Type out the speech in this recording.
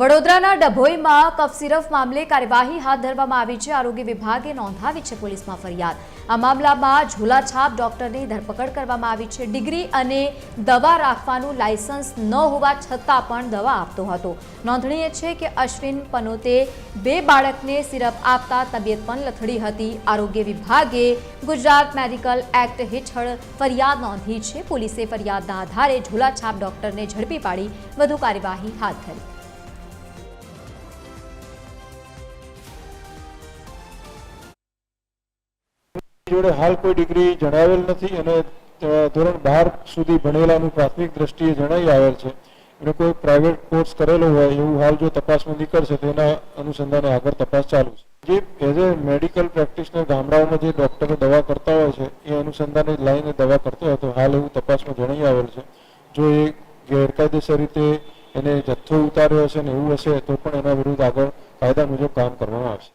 વડોદરાના ડભોઈમાં કફ સિરપ મામલે કાર્યવાહી હાથ ધરવામાં આવી છે. આરોગ્ય વિભાગે નોંધાવી છે પોલીસમાં ફરિયાદ. આ મામલામાં ઝોલાછાપ ડોક્ટરની ધરપકડ કરવામાં આવી છે. ડિગ્રી અને દવા રાખવાનું લાયસન્સ ન હોવા છતાં પણ દવા આપતો હતો. નોંધનીય છે કે અશ્વિન પનોતે બે બાળકને સિરપ આપતા તબિયત પણ લથડી હતી. આરોગ્ય વિભાગે ગુજરાત મેડિકલ એક્ટ હેઠળ ફરિયાદ નોંધી છે. પોલીસે ફરિયાદના આધારે ઝોલાછાપ ડોક્ટરને ઝડપી પાડી વધુ કાર્યવાહી હાથ ધરી. જોડે હાલ કોઈ ડિગ્રી જણાવેલ નથી અને ધોરણ બાર સુધી ભણેલાનું પ્રાથમિક દ્રષ્ટિએ જણાઈ આવેલ છે. એને કોઈ પ્રાઇવેટ કોર્સ કરેલો હોય એવું હાલ જો તપાસમાં નીકળશે તો એના અનુસંધાને આગળ તપાસ ચાલુ છે. જે એઝ એ મેડિકલ પ્રેક્ટિશનર ગામડાઓમાં જે ડૉક્ટરો દવા કરતા હોય છે, એ અનુસંધાને લઈને દવા કરતો હતો હાલ એવું તપાસમાં જણાઈ આવેલ છે. જો એ ગેરકાયદેસર રીતે એને જથ્થો ઉતાર્યો હશે ને એવું હશે તો પણ એના વિરુદ્ધ આગળ કાયદા મુજબ કામ કરવામાં આવશે.